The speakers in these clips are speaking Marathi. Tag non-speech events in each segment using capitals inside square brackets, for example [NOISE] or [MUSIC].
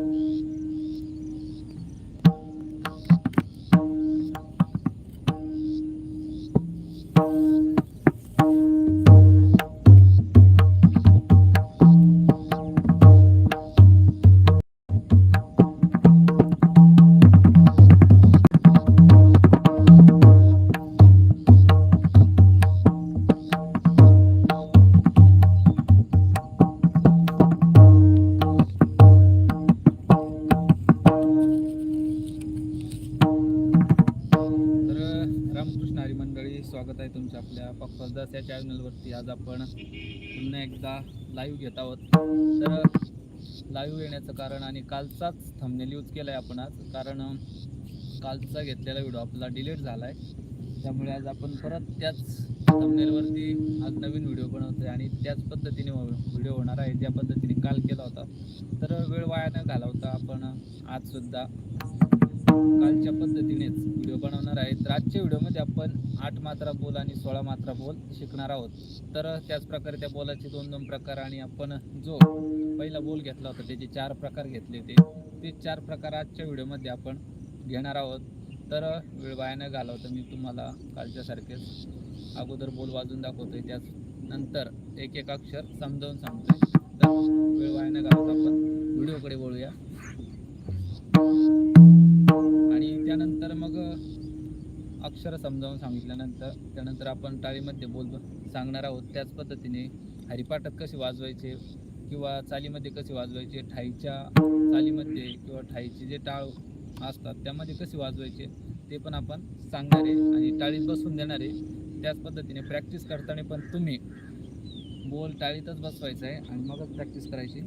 me. स्वागत या चॅनलवरती आज आपण पुन्हा एकदा लाईव्ह घेत आहोत. तर लाईव्ह येण्याचं कारण आणि कालचाच थंबनेल यूज केला आहे आपण आज. कारण कालचा घेतलेला व्हिडिओ आपला डिलीट झाला आहे त्यामुळे आज आपण परत त्याच थंबनेलवरती आज नवीन व्हिडिओ बनवतोय आणि त्याच पद्धतीने हो, व्हिडिओ होणार आहे. ज्या पद्धतीने काल केला होता. तर वेळ वाया न घालवता आपण आज सुद्धा कालच्या पद्धतीनेच व्हिडिओ बनवणार आहे तर आजच्या व्हिडिओमध्ये आपण आठ मात्रा बोल आणि सोळा मात्रा बोल शिकणार आहोत. तर त्याच प्रकारे त्या बोलाचे दोन दोन प्रकार आणि आपण जो पहिला बोल घेतला होता त्याचे चार प्रकार घेतले होते. ते चार प्रकार आजच्या व्हिडिओमध्ये आपण घेणार आहोत. तर वेळ वाया न घालवता मी तुम्हाला कालच्या सारखेच अगोदर बोल वाजून दाखवतोय. त्याच नंतर एक एक अक्षर समजावून सांगतोय. तर वेळ वाया न घालवता आपण. व्हिडिओकडे बोलूया त्यानंतर मग अक्षर समजावून सांगितल्यानंतर त्यानंतर आपण टाळीमध्ये बोल सांगणार आहोत त्याच पद्धतीने हरिपाठात कसे वाजवायचे किंवा चालीमध्ये कसे वाजवायचे ठाईच्या चालीमध्ये किंवा ठाईचे जे टाळ असतात त्यामध्ये कसे वाजवायचे ते पण आपण सांगणार आहे आणि टाळीत बसून देणार आहे. त्याच पद्धतीने प्रॅक्टिस करताना पण तुम्ही बोल टाळीतच बसवायचं आहे आणि मगच प्रॅक्टिस करायची.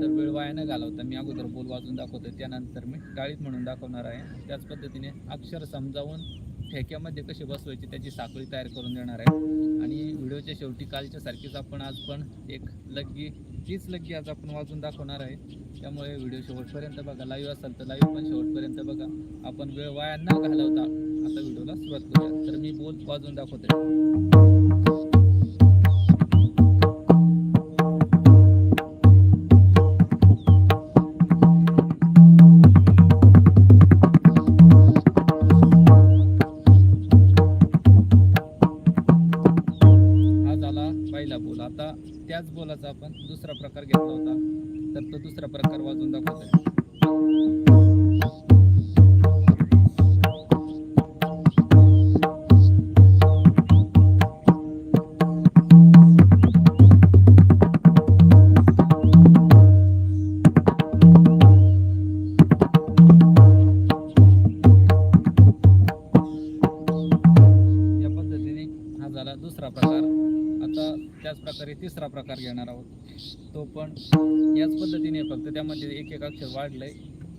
तर वेळ वाया न घालवता. मी अगोदर बोल वाजून दाखवतो त्यानंतर मी टाळीत म्हणून दाखवणार आहे. त्याच पद्धतीने अक्षर समजावून ठेक्यामध्ये कसे बसवायचे त्याची साखळी तयार करून देणार आहे. आणि व्हिडिओच्या शेवटी कालच्या सारखीच आपण आज पण एक लग्गी तीच लग्गी आज आपण वाजून दाखवणार आहे. त्यामुळे व्हिडिओ शेवटपर्यंत बघा. लाईव्ह असेल तर लाईव्ह पण शेवटपर्यंत बघा. आपण वेळ वाया न घालवता आता व्हिडिओला सुरुवात करूया. तर मी बोल वाजून दाखवतोय. बोलाचा आपण दुसरा प्रकार घेतला होता तर तो दुसरा प्रकार वाजून दाखवतो प्रकारे तिसरा प्रकार घेणार आहोत. तो पण याच पद्धतीने फक्त त्यामध्ये एक एक अक्षर वाढलंय.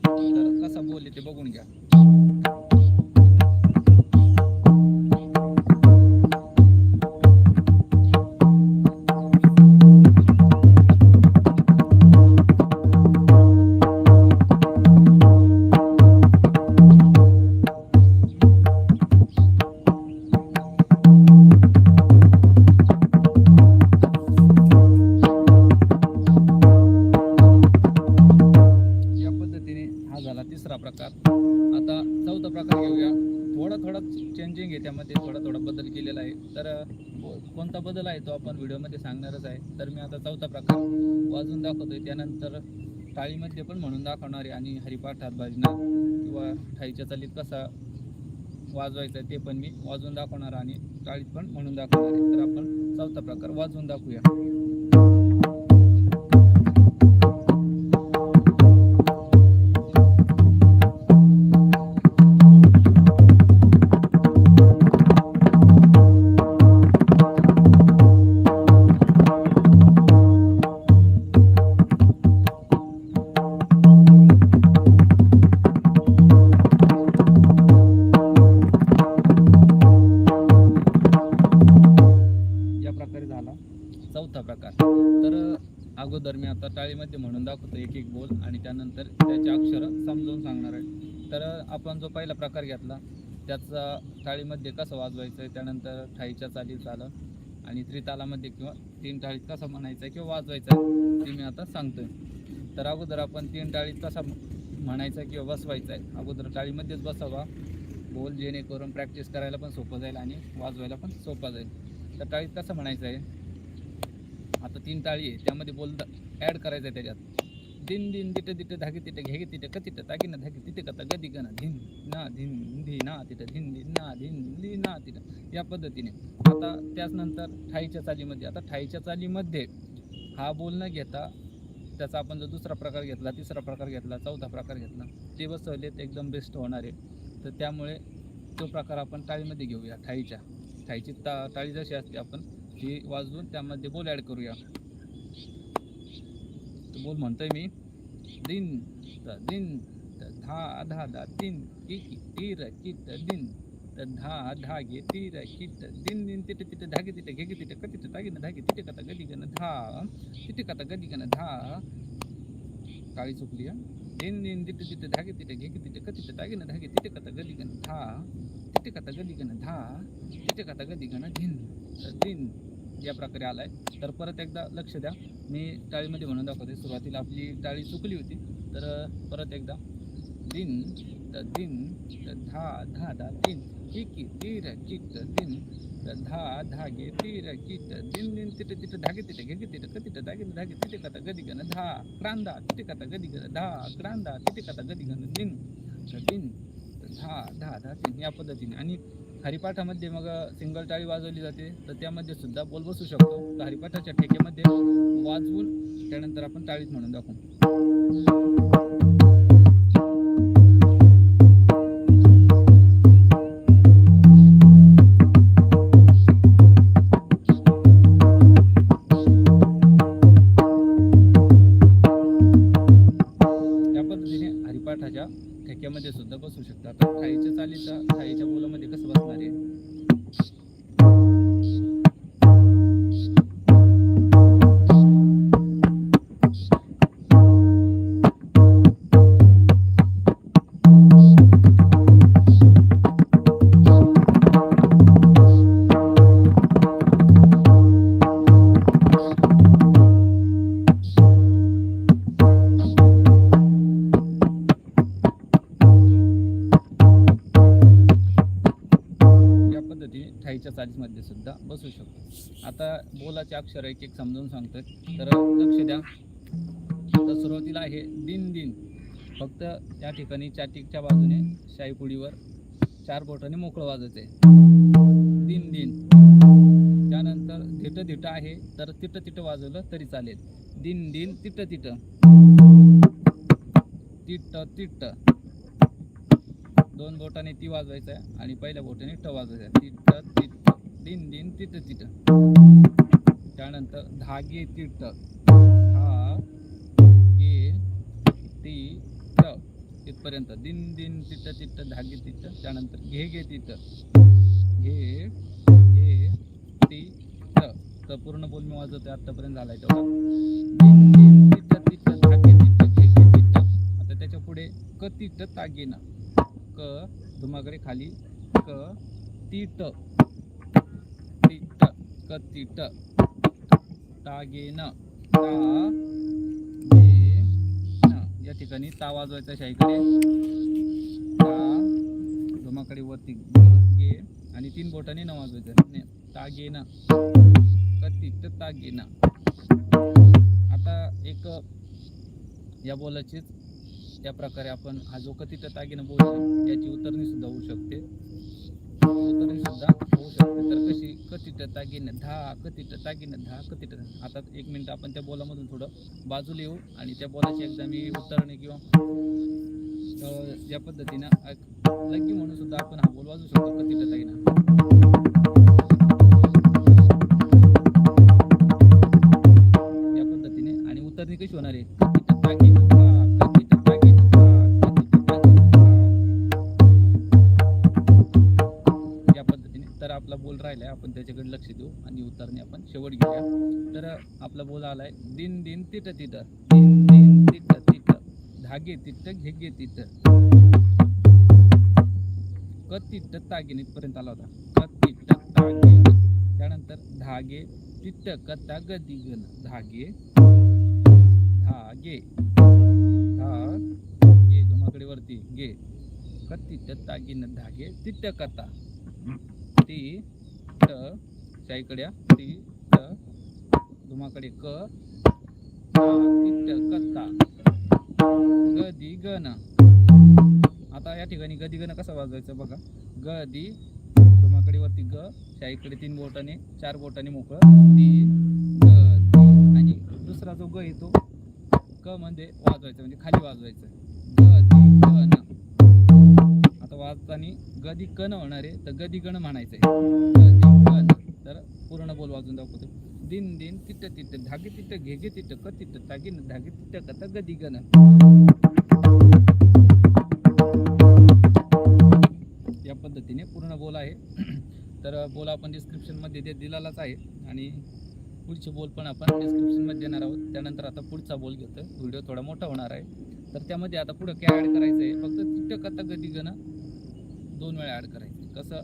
तर कसा बोलले ते बघून घ्या. चेंजिंग आहे त्यामध्ये थोडा थोडा बदल केलेला आहे. तर कोणता बदल आहे तो आपण व्हिडिओमध्ये सांगणारच आहे. तर मी आता चौथा प्रकार वाजून दाखवतोय. त्यानंतर टाळीमध्ये पण म्हणून दाखवणार आहे आणि हरिपाठात भजनात किंवा ठाईच्या चालीत कसा वाजवायचा आहे ते पण मी वाजवून दाखवणार आणि टाळीत पण म्हणून दाखवणार आहे. तर आपण चौथा प्रकार वाजवून दाखवूया. चौथा प्रकार. तर अगोदर मी आता टाळीमध्ये म्हणून दाखवतो एक एक बोल आणि त्यानंतर त्याचे अक्षर समजावून सांगणार आहे. तर आपण जो पहिला प्रकार घेतला त्याचा टाळीमध्ये कसं वाजवायचं आहे त्यानंतर ठाईच्या चालीत आलं आणि त्रितालामध्ये किंवा तीन टाळीत कसं म्हणायचं आहे किंवा वाजवायचं आहे ते मी आता सांगतोय. तर अगोदर आपण तीन टाळीत कसा म्हणायचा किंवा बसवायचा आहे अगोदर टाळीमध्येच बसावा. बोल जेणेकरून प्रॅक्टिस करायला पण सोपं जाईल आणि वाजवायला पण सोपं जाईल. तर टाळीत कसं म्हणायचं आहे? आता तीन टाळी आहे त्यामध्ये बोल ॲड करायचं आहे त्याच्यात. दिन दिन तिथं तिथं धागे तिथं घे तिथं क तिथं तागी ना धागे तिथे कता गदी गण धिन ना धिन धी ना तिथं धिन धी ना धिन ली ना तिथं. या पद्धतीने. आता त्याच नंतर ठाईच्या चालीमध्ये आता ठाईच्या चालीमध्ये हा बोल न घेता त्याचा आपण जर दुसरा प्रकार घेतला तिसरा प्रकार घेतला चौथा प्रकार घेतला ते बसवले एकदम बेस्ट होणार आहे. तर त्यामुळे तो प्रकार आपण टाळीमध्ये घेऊया ठाईच्या. ठाईची ता टाळी जशी असते आपण ती वाजवून त्यामध्ये बोल ॲड करूया. तो बोल म्हणतोय मी दिन त दिन त धा धा धा तीन कि तीर कित दिन त धा धा गे तीर कित दिन दिन तिट तिट धागे तिट घे तिट कतिट दागिन धागे तिट कता कथा गदी गन धा तिट कथा गदी गन धा काळी चुकली हा? दिन दिन तिट तिट धागे तिट घे तिट कतिट दागिन धागे तिट धागे कथा गदी गन धा तिट कथा गदी गन धा तिट कथा गदी गन धिन. दिन या प्रकारे आला आहे तर परत एकदा लक्ष द्या. मी टाळीमध्ये म्हणून दाखवते. सुरुवातीला आपली टाळी चुकली होती. तर परत एकदा. दिन त दिन त धा धा धा तीन. किकी तीर चित दिन त धा धागे तीर चित दिन दिन तिथे तिथे धागे तिथे घे तिथे क तिथे धागे धागे तिथे कथा गदी गण धा. क्रांदा तिथे कथा गदी गण धा. क्रांदा तिथे कथा गदी गण दिन. त दिन धा धा धा तीन. या पद्धतीने. आणि हरिपाठामध्ये मग सिंगल टाळी वाजवली जाते. तर त्यामध्ये सुद्धा बोल बसू शकतो. तर हरिपाठाच्या ठेक्यामध्ये वाजवून त्यानंतर आपण टाळीत म्हणून दाखवू. पद्धतीने ठाईच्या चालीमध्ये सुद्धा बसू शकतो. आता बोलाचे अक्षर एक एक समजावून सांगतोय. तर लक्ष द्या. तर सुरुवातीला आहे दिन दिन. फक्त त्या ठिकाणी चाटिकच्या बाजूने शाईपुडीवर चार बोटाने मोकळं वाजवते आहे दिन दिन. त्यानंतर थिटं थिटं आहे तर तिटं तिटं वाजवलं तरी चालेल. दिन दिन तिटं तिटं तिट तिट दोन बोटाने ती वाजवायचं आहे आणि पहिल्या बोटाने ट वाजवायचं आहे. तिथं तिथं दिन दिन तिथं तिथं. त्यानंतर धागे तिट हा गे ती त तिथपर्यंत दिन दिन तिथं तिथं धागे तिथं. त्यानंतर घे घे तिथं. घे घे ती त तर पूर्ण बोल मी वाजवतोय. आतापर्यंत झालाय तेवढा. दिन दिन धागे तिथं घे घे तिथं. आता त्याच्या पुढे क तिथं तागे ना. क धुमाकडे खाली क तीट. तीट क तीट. तागेन. ता न या ठिकाणी ता वाजवायचा शाहीकडे. ता धुमाकडे वरती गे आणि तीन बोटाने न वाजवायचं. ने तागेन. क तीट तागेन. आता एक या बोलाचीच त्या प्रकारे आपण हा जो कथित तागीनं बोलतो त्याची उतरणी सुद्धा होऊ शकते. उतरणी सुद्धा होऊ शकते. तर कशी कथित तागीनं धा कथित तागीनं धा कथित आता एक मिनिट आपण त्या बोलामधून थोडं बाजूला येऊ आणि त्या बोलाची एकदा मी उतरणे किंवा या पद्धतीनं एक म्हणून सुद्धा आपण हा बोल वाजू शकतो कथित दागिना. आपण त्याच्याकडे लक्ष देऊ आणि उतरणे आपण शेवट घेऊया. तर आपला बोल आलाय दिन दिन तिट तिट दिन दिन तिट तिट धागे तिट घेगे तिट. कतिट तागीन इथपर्यंत आला होता. कतिट तागीन. त्यानंतर धागे तिट कता गदिगन धागे धागे. धागे धुमाकडे वरती. गे. कतिट तागिन धागे तिट कथा ती ट शाईकडे ती ट धुमाकडे क कत्ता तिट कथा गदी गण आता या ठिकाणी गदी गण कसा वाजवायचं बघा. गदी धुमाकडे वरती ग शाईकडे तीन बोटाने चार बोटाने मोकळं. ती ग आणि दुसरा जो ग येतो क म्हणजे वाजवायचं म्हणजे खाली वाजवायचं. वाजताना गदी कण होणार आहे तर गदी गण म्हणायचं आहे गदी कण. तर पूर्ण बोल वाजून दाखवतो. दिन दिन तिट तिट धागे तिट घेगे तिट क तिट तागे न धागे तिट कथा गदी गण या पद्धतीने पूर्ण बोल आहे. [CLEARS THROAT] तर बोल आपण डिस्क्रिप्शनमध्ये ते दिलेलाच आहे. आणि पुढचे बोल पण आपण डिस्क्रिप्शनमध्ये देणार आहोत. त्यानंतर आता पुढचा बोल घेतो व्हिडिओ थोडा मोठा होणार आहे. तर त्यामध्ये आता पुढं काय ॲड करायचं आहे फक्त तिथं कथा गदी गण दोन वेळा ॲड करायचं. कसं?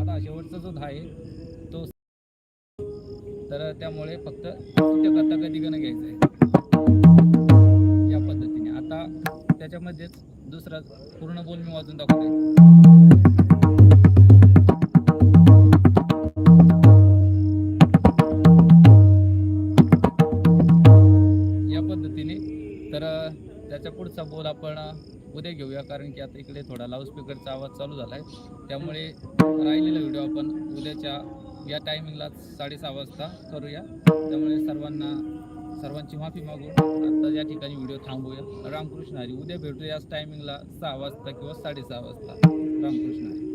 आता शेवटचा जो धा आहे तो तर त्यामुळे फक्त तिथं कथा गण घ्यायचं आहे? या पद्धतीने. आता त्याच्यामध्येच दुसरा पूर्ण बोल मी वाजून दाखवते आपण उद्या घेऊया कारण की आता इकडे थोडा लाऊडस्पीकरचा आवाज चालू झाला आहे त्यामुळे राहिलेला व्हिडिओ आपण उद्याच्या या टायमिंगला साडेसहा वाजता करूया. त्यामुळे सर्वांना सर्वांची माफी मागू आता या ठिकाणी व्हिडिओ थांबूया रामकृष्ण हरी उद्या भेटूया याच टायमिंगला सहा वाजता किंवा साडेसहा वाजता. रामकृष्ण हरी.